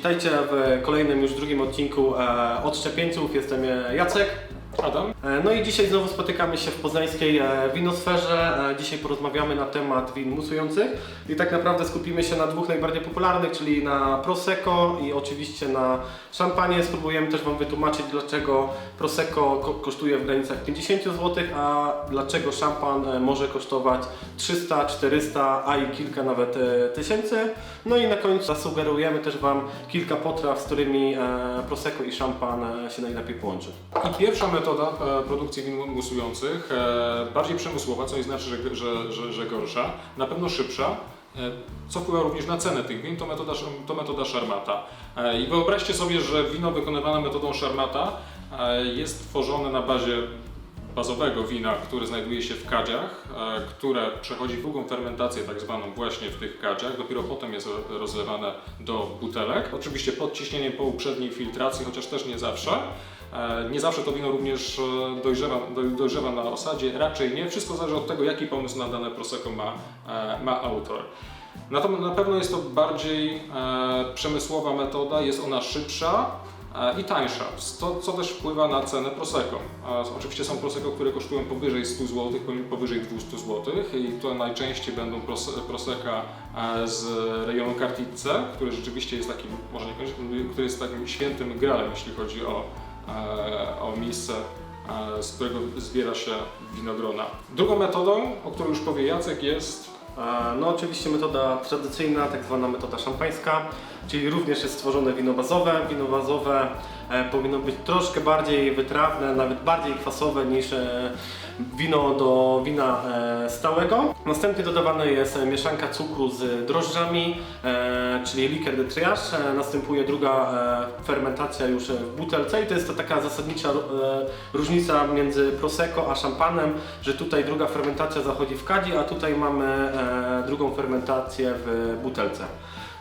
Witajcie w kolejnym już drugim odcinku e, Odszczepieńców. Jestem e, Jacek. Adam? E, No i dzisiaj znowu spotykamy się w poznańskiej e, winosferze. E, Dzisiaj porozmawiamy na temat win musujących i tak naprawdę skupimy się na dwóch najbardziej popularnych, czyli na Prosecco i oczywiście na szampanie. Spróbujemy też Wam wytłumaczyć, dlaczego Prosecco ko- kosztuje w granicach 50 zł, a dlaczego szampan może kosztować 300, 400, a i kilka nawet tysięcy. No i na końcu zasugerujemy też Wam kilka potraw, z którymi Prosecco i szampan się najlepiej połączy. I pierwsza metoda e, produkcji win musujących, e, bardziej przemysłowa, co nie znaczy, że, że, że, że gorsza, na pewno szybsza, e, co wpływa również na cenę tych win, to metoda, to metoda szarmata. I wyobraźcie sobie, że wino wykonywane metodą szarmata jest tworzone na bazie bazowego wina, które znajduje się w kadziach, e, które przechodzi długą fermentację, tak zwaną właśnie w tych kadziach, dopiero potem jest ro- rozlewane do butelek. Oczywiście pod ciśnieniem po uprzedniej filtracji, chociaż też nie zawsze. E, Nie zawsze to wino również e, dojrzewa, doj- dojrzewa na osadzie, raczej nie. Wszystko zależy od tego, jaki pomysł na dane Prosecco ma, ma autor. Natomiast na pewno jest to bardziej przemysłowa metoda, jest ona szybsza i tańsza, co, co też wpływa na cenę Prosecco. E, oczywiście są Prosecco, które kosztują powyżej 100 zł, powyżej 200 zł i to najczęściej będą pros, Prosecca e, z rejonu Cartizze, który rzeczywiście jest takim, może nie który jest takim świętym gralem, jeśli chodzi o, e, o miejsce e, z którego zbiera się winogrona. Drugą metodą, o której już powie Jacek, jest E, No oczywiście metoda tradycyjna, tak zwana metoda szampańska, czyli również jest stworzone wino bazowe. Wino bazowe powinno być troszkę bardziej wytrawne, nawet bardziej kwasowe niż e, wino do wina e, stałego. Następnie dodawana jest e, mieszanka cukru z drożdżami, e, czyli liqueur de triage. E, Następuje druga e, fermentacja już e, w butelce i to jest to taka zasadnicza e, różnica między Prosecco a szampanem, że tutaj druga fermentacja zachodzi w kadzi, a tutaj mamy e, drugą fermentację w butelce.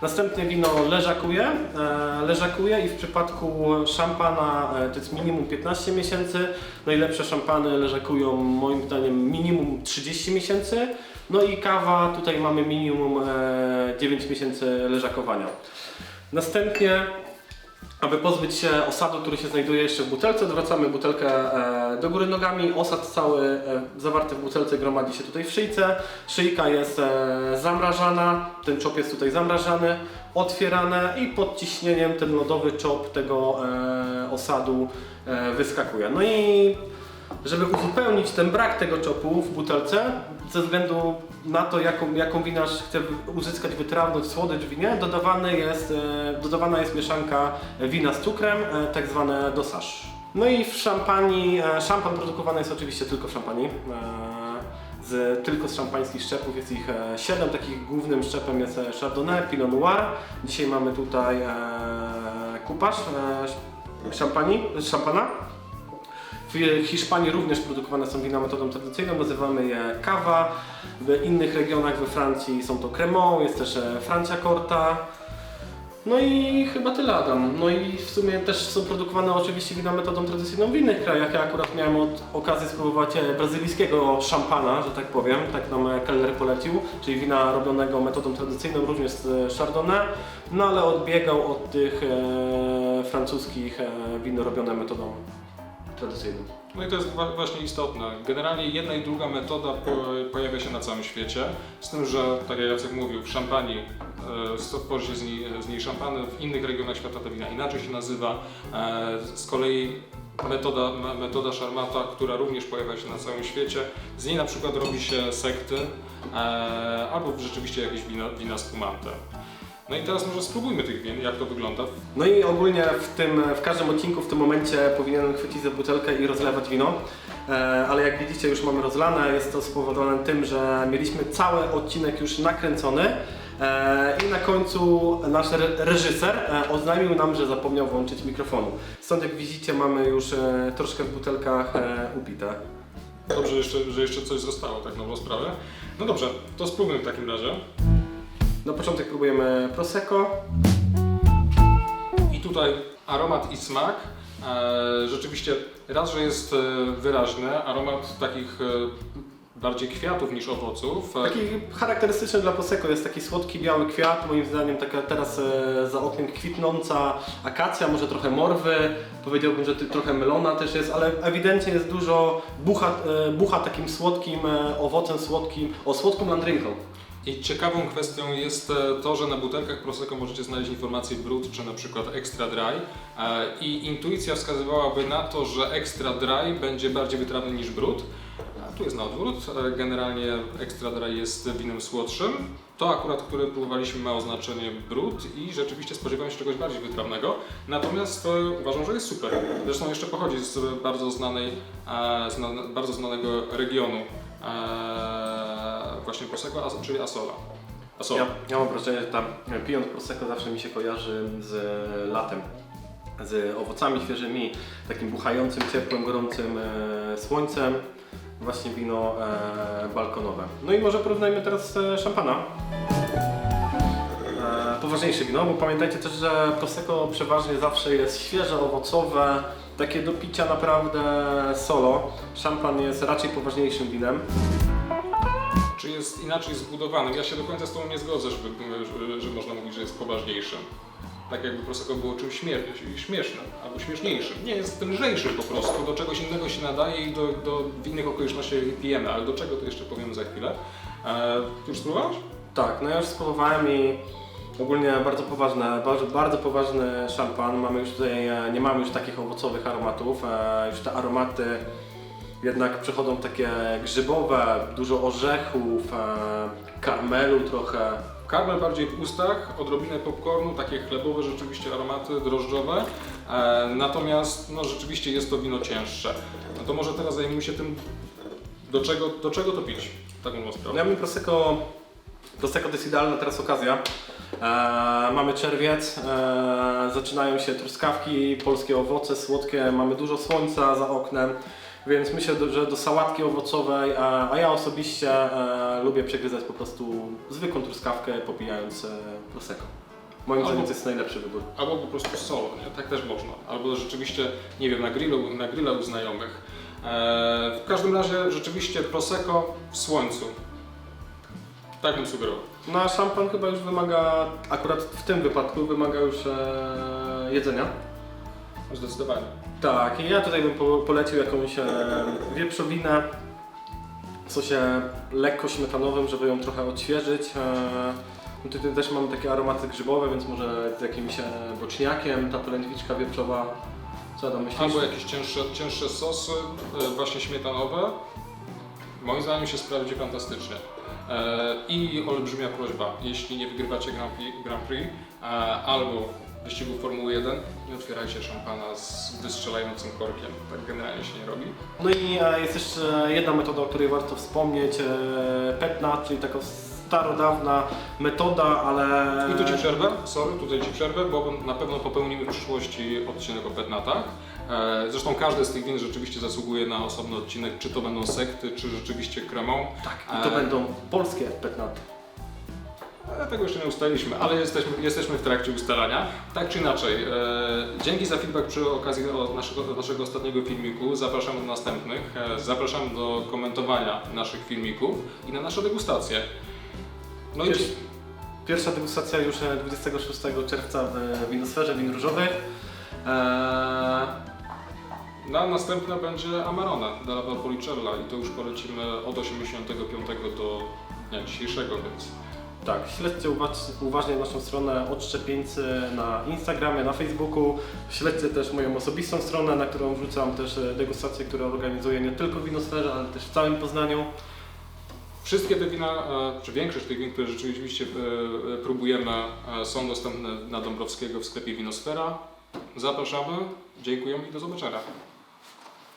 Następnie wino leżakuje, e, leżakuje i w przypadku szampana e, to jest minimum 15 miesięcy. Najlepsze szampany leżakują moim zdaniem minimum 30 miesięcy. No i kawa tutaj mamy minimum e, 9 miesięcy leżakowania. Następnie aby pozbyć się osadu, który się znajduje jeszcze w butelce, odwracamy butelkę e, do góry nogami. Osad cały e, zawarty w butelce gromadzi się tutaj w szyjce. Szyjka jest e, zamrażana, ten czop jest tutaj zamrażany, otwierane i pod ciśnieniem ten lodowy czop tego osadu wyskakuje. No i żeby uzupełnić ten brak tego czopu w butelce, ze względu na to, jaką, jaką winiarz chce uzyskać wytrawność, słodycz w winie, dodawany jest, e, dodawana jest mieszanka wina z cukrem, e, tak zwane dosage. No i w szampanii, e, szampan produkowany jest oczywiście tylko w szampanii. e, Z, tylko z szampańskich szczepów, jest ich 7, takich głównym szczepem jest e, Chardonnay, Pinot Noir. Dzisiaj mamy tutaj e, kupaż e, szampanii, szampana. W Hiszpanii również produkowane są wina metodą tradycyjną, nazywamy je kawa. W innych regionach we Francji są to cremant, jest też e, Francia Corta. No i chyba tyle Adam. No i w sumie też są produkowane oczywiście wina metodą tradycyjną w innych krajach. Ja akurat miałem od, okazję spróbować e, brazylijskiego szampana, że tak powiem, tak nam e, kelner polecił, czyli wina robionego metodą tradycyjną, również z Chardonnay, no ale odbiegał od tych e, francuskich e, win metodą No i to jest właśnie istotne. Generalnie jedna i druga metoda po, pojawia się na całym świecie, z tym, że tak jak Jacek mówił, w szampanii e, tworzy się z niej, z niej szampany, w innych regionach świata ta wina inaczej się nazywa. E, z kolei metoda, me- metoda szarmata, która również pojawia się na całym świecie, z niej na przykład robi się sekty e, albo rzeczywiście jakieś wina, wina spumante. No i teraz może spróbujmy tych win, jak to wygląda. No i ogólnie w tym, w każdym odcinku w tym momencie powinienem chwycić za butelkę i rozlewać wino. E, ale jak widzicie już mamy rozlane, jest to spowodowane tym, że mieliśmy cały odcinek już nakręcony e, i na końcu nasz re- reżyser e, oznajmił nam, że zapomniał włączyć mikrofonu. Stąd jak widzicie mamy już e, troszkę w butelkach e, upite. Dobrze, jeszcze, że jeszcze coś zostało, tak na dobrą sprawę. No dobrze, to spróbujmy w takim razie. Na początek próbujemy Prosecco. I tutaj aromat i smak. E, rzeczywiście raz, że jest e, wyraźny, aromat takich e, bardziej kwiatów niż owoców. Taki charakterystyczny dla Prosecco jest taki słodki biały kwiat, moim zdaniem taka teraz za oknem kwitnąca akacja, może trochę morwy, powiedziałbym, że trochę melona też jest, ale ewidentnie jest dużo bucha, bucha takim słodkim owocem, słodkim, o słodką landrynką. I ciekawą kwestią jest e, to, że na butelkach Prosecco możecie znaleźć informację brut czy na przykład extra dry e, i intuicja wskazywałaby na to, że extra dry będzie bardziej wytrawny niż brut. A tu jest na odwrót. E, Generalnie extra dry jest winem słodszym. To akurat, które próbowaliśmy ma oznaczenie brut i rzeczywiście spodziewałem się czegoś bardziej wytrawnego. Natomiast uważam, że jest super. Zresztą jeszcze pochodzi z bardzo znanej, zna, bardzo znanego regionu właśnie Prosecco, czyli Asola. Asola. Ja, ja mam wrażenie, że tam e, pijąc Prosecco zawsze mi się kojarzy z latem. Z owocami świeżymi, takim buchającym, ciepłym, gorącym e, słońcem. Właśnie wino e, balkonowe. No i może porównajmy teraz e, szampana. E, poważniejsze wino, bo pamiętajcie też, że Prosecco przeważnie zawsze jest świeże, owocowe, takie do picia naprawdę solo. Szampan jest raczej poważniejszym winem. Czy jest inaczej zbudowany? Ja się do końca z tą nie zgodzę, żeby, że, można mówić, że jest poważniejszym. Tak jakby Prosecco było czymś śmiesznym albo śmieszniejszym. Nie, jest lżejszy po prostu, do czegoś innego się nadaje i do, do w innych okolicznościach pijemy, ale do czego to jeszcze powiem za chwilę. E, już spróbowałeś? Tak, no ja już spróbowałem i ogólnie bardzo poważne, bardzo, bardzo poważny szampan. Mamy już tutaj, e, nie mamy już takich owocowych aromatów, e, już te aromaty jednak przechodzą takie grzybowe, dużo orzechów, e, karmelu trochę. Karmel bardziej w ustach, odrobinę popcornu, takie chlebowe rzeczywiście aromaty, drożdżowe. E, natomiast no, rzeczywiście jest to wino cięższe. No to może teraz zajmijmy się tym, do czego, do czego to pić. Taką sprawę. ja bym Prosecco, Prosecco to jest idealna teraz okazja. E, mamy czerwiec, e, zaczynają się truskawki, polskie owoce słodkie, mamy dużo słońca za oknem, więc myślę, że do sałatki owocowej, a, a ja osobiście e, lubię przegryzać po prostu zwykłą truskawkę popijając e, Prosecco. Moim Albo- zdaniem to jest najlepszy wybór. Albo po prostu solo, nie? tak też można. Albo rzeczywiście, nie wiem, na grillu, na grilla u znajomych. E, w każdym razie rzeczywiście Prosecco w słońcu. Tak bym sugerował. No a szampan chyba już wymaga, akurat w tym wypadku wymaga już e, jedzenia. Zdecydowanie. Tak, i ja tutaj bym po, polecił jakąś e, wieprzowinę w sosie lekko śmietanowym, żeby ją trochę odświeżyć. E, no tutaj też mamy takie aromaty grzybowe, więc może z jakimś e, boczniakiem, ta polędwiczka wieprzowa. Co tam myślisz? Albo jakieś cięższe, cięższe sosy, e, właśnie śmietanowe. Moim zdaniem się sprawdzi fantastycznie. E, I olbrzymia prośba, jeśli nie wygrywacie Grand Prix, Grand Prix e, albo wyścigu Formuły 1, nie otwierajcie szampana z wystrzelającym korkiem. Tak generalnie się nie robi. No i e, jest jeszcze jedna metoda, o której warto wspomnieć. E, petna, czyli taka starodawna metoda, ale... I tu Ci przerwę, sorry, tutaj Ci przerwę, bo na pewno popełnimy w przyszłości odcinek o petnatach. E, Zresztą każdy z tych win rzeczywiście zasługuje na osobny odcinek, czy to będą sekty, czy rzeczywiście kremą. Tak, i to E, będą polskie petnaty. E, Tego jeszcze nie ustaliliśmy, ale jesteśmy, jesteśmy w trakcie ustalania. Tak czy inaczej, e, dzięki za feedback przy okazji naszego, naszego ostatniego filmiku. Zapraszam do następnych. E, zapraszam do komentowania naszych filmików i na nasze degustacje. No i Pierwsza, pierwsza degustacja już e, 26 czerwca w winosferze win różowych. Eee, na następne będzie Amarone della Valpolicella i to już polecimy od 85 do dnia dzisiejszego, więc tak, śledźcie uwa- uważnie naszą stronę Odszczepieńcy na Instagramie, na Facebooku. Śledźcie też moją osobistą stronę, na którą wrzucam też e, degustacje, które organizuję nie tylko w winosferze, ale też w całym Poznaniu. Wszystkie te wina, e, czy większość tych win, które rzeczywiście e, próbujemy, są dostępne na Dąbrowskiego w sklepie Winosfera. Zapraszamy, dziękujemy i do zobaczenia.